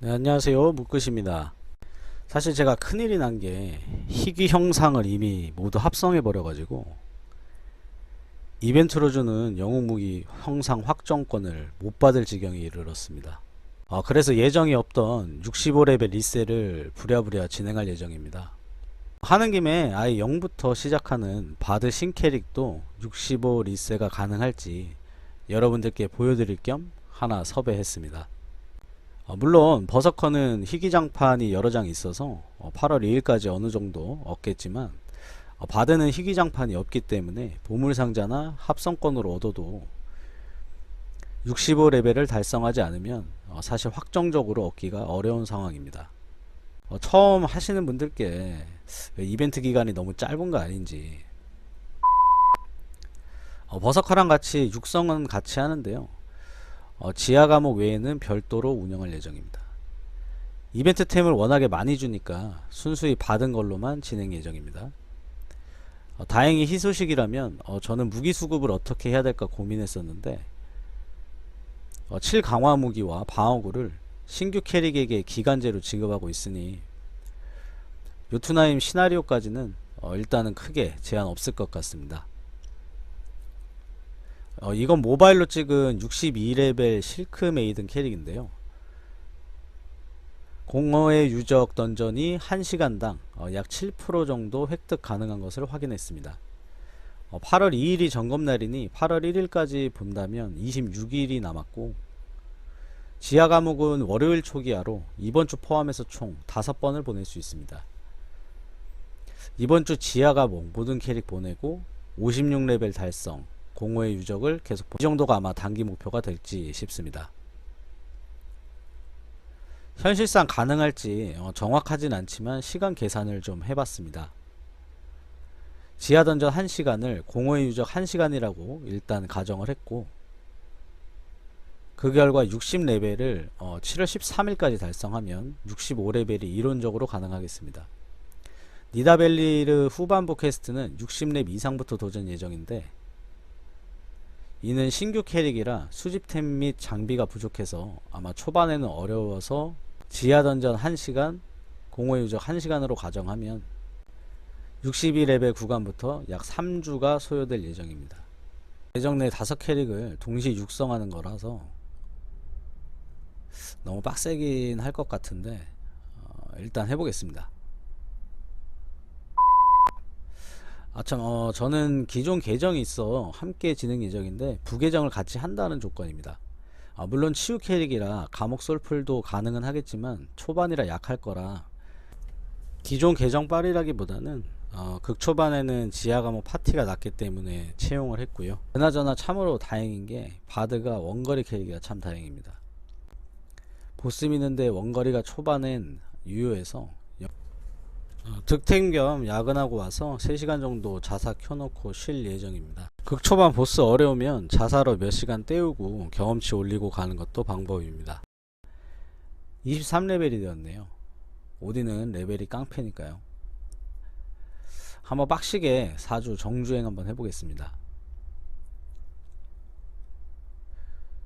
네, 안녕하세요. 묵끝입니다. 사실 제가 큰일이 난 게 희귀 형상을 이미 모두 합성해 버려 가지고 이벤트로 주는 영웅 무기 형상 확정권을 못 받을 지경에 이르렀습니다. 아, 그래서 예정이 없던 65레벨 리셋을 부랴부랴 진행할 예정입니다. 하는 김에 아예 0부터 시작하는 바드 신캐릭도 65 리셋가 가능할지 여러분들께 보여드릴 겸 하나 섭외했습니다. 어, 물론 버서커는 희귀장판이 여러 장 있어서 어, 8월 2일까지 어느 정도 얻겠지만 어, 바드는 희귀장판이 없기 때문에 보물상자나 합성권으로 얻어도 65레벨을 달성하지 않으면 어, 사실 확정적으로 얻기가 어려운 상황입니다. 어, 처음 하시는 분들께 이벤트 기간이 너무 짧은 거 아닌지 어, 버서커랑 같이 육성은 같이 하는데요. 어, 지하 과목 외에는 별도로 운영할 예정입니다. 이벤트템을 워낙에 많이 주니까 순수히 받은 걸로만 진행 예정입니다. 어, 다행히 희소식이라면 어, 저는 무기 수급을 어떻게 해야 될까 고민했었는데 어, 7 강화 무기와 방어구를 신규 캐릭에게 기간제로 지급하고 있으니 요투나임 시나리오까지는 어, 일단은 크게 제한 없을 것 같습니다. 어, 이건 모바일로 찍은 62레벨 실크 메이든 캐릭인데요. 공허의 유적 던전이 1시간당 어, 약7% 정도 획득 가능한 것을 확인했습니다. 어, 8월 2일이 점검날이니 8월 1일까지 본다면 26일이 남았고 지하 과목은 월요일 초기화로 이번 주 포함해서 총 5번을 보낼 수 있습니다. 이번 주 지하 과목 모든 캐릭 보내고 56레벨 달성 공허의 유적을 계속 보- 이 정도가 아마 단기 목표가 될지 싶습니다. 현실상 가능할지 어, 정확하진 않지만 시간 계산을 좀 해봤습니다. 지하 던전 1시간을 공허의 유적 1시간이라고 일단 가정을 했고 그 결과 60레벨을 어, 7월 13일까지 달성하면 65레벨이 이론적으로 가능하겠습니다. 니다벨리르 후반부 퀘스트는 60렙 이상부터 도전 예정인데 이는 신규 캐릭이라 수집템 및 장비가 부족해서 아마 초반에는 어려워서 지하 던전 1시간, 공허의 유적 1시간으로 가정하면 62레벨 구간부터 약 3주가 소요될 예정입니다. 예정 내 5캐릭을 동시 육성하는 거라서 너무 빡세긴 할 것 같은데 어, 일단 해보겠습니다. 아참 어, 저는 기존 계정이 있어 함께 진행 예정인데 부계정을 같이 한다는 조건입니다. 아, 물론 치유 캐릭이라 감옥 솔플도 가능은 하겠지만 초반이라 약할 거라 기존 계정 빨이라기보다는 어, 극초반에는 지하 감옥 파티가 났기 때문에 채용을 했고요. 그나저나 참으로 다행인 게 바드가 원거리 캐릭이라 참 다행입니다. 보스 미는데 원거리가 초반엔 유효해서 어, 득템 겸 야근하고 와서 3시간 정도 자사 켜놓고 쉴 예정입니다. 극 초반 보스 어려우면 자사로 몇 시간 때우고 경험치 올리고 가는 것도 방법입니다. 23레벨이 되었네요. 오디는 레벨이 깡패니까요. 한번 빡시게 4주 정주행 한번 해보겠습니다.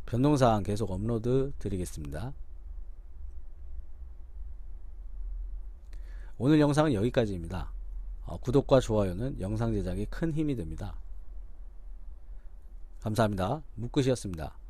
변동사항 계속 업로드 드리겠습니다. 오늘 영상은 여기까지입니다. 어, 구독과 좋아요는 영상 제작에 큰 힘이 됩니다. 감사합니다. 묵끝이었습니다.